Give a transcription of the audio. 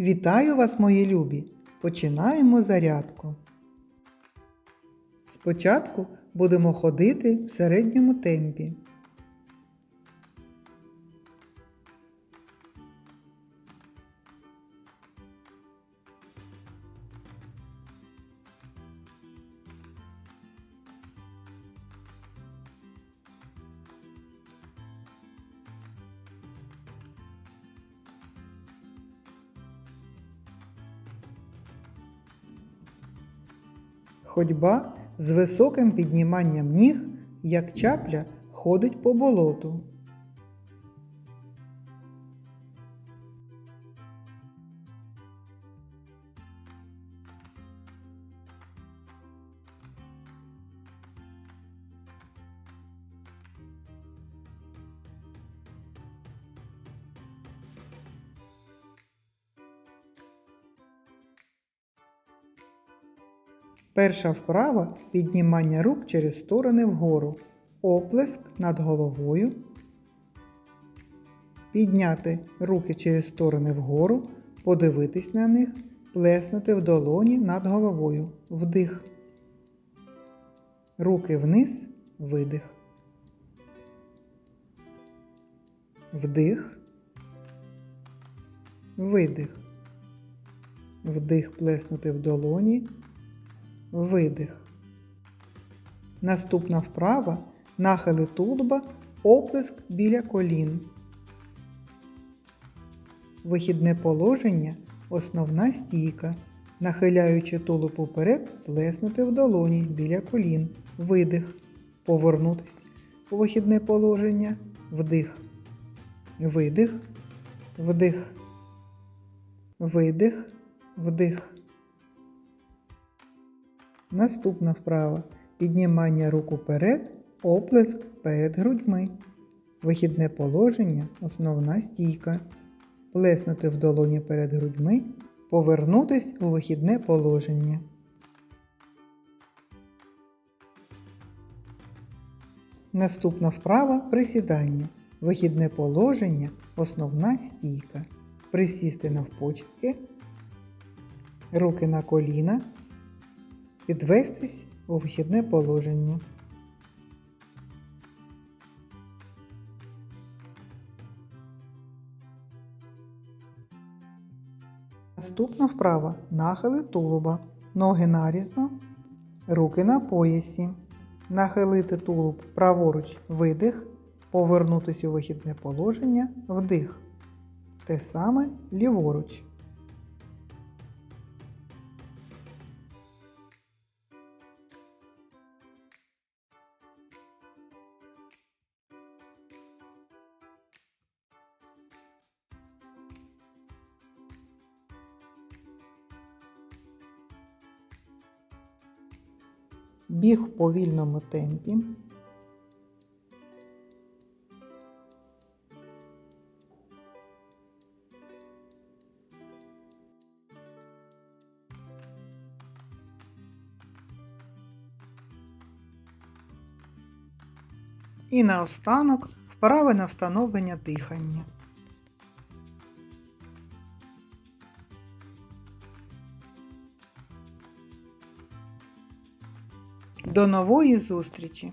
Вітаю вас, мої любі! Починаємо зарядку. Спочатку будемо ходити в середньому темпі. Ходьба з високим підніманням ніг, як чапля, ходить по болоту. Перша вправа піднімання рук через сторони вгору. Оплеск над головою. Підняти руки через сторони вгору, подивитись на них, плеснути в долоні над головою. Вдих. Руки вниз, видих. Вдих. Видих. Вдих плеснути в долоні. Видих. Наступна вправа нахили тулуба, оплеск біля колін. Вихідне положення основна стійка. Нахиляючи тулуб уперед, плеснути в долоні біля колін. Видих. Повернутись у вихідне положення. Вдих. Видих. Вдих. Видих. Вдих. Наступна вправа. Піднімання рук уперед, оплеск перед грудьми. Вихідне положення основна стійка. Плеснути в долоні перед грудьми. Повернутись у вихідне положення. Наступна вправа присідання. Вихідне положення основна стійка. Присісти навпочепки. Руки на коліна. Підвестись у вихідне положення. Наступна вправа нахили тулуба. Ноги нарізно, руки на поясі. Нахилити тулуб праворуч видих, повернутися у вихідне положення вдих. Те саме ліворуч. Біг в повільному темпі. І наостанок вправи на встановлення дихання. До нової зустрічі!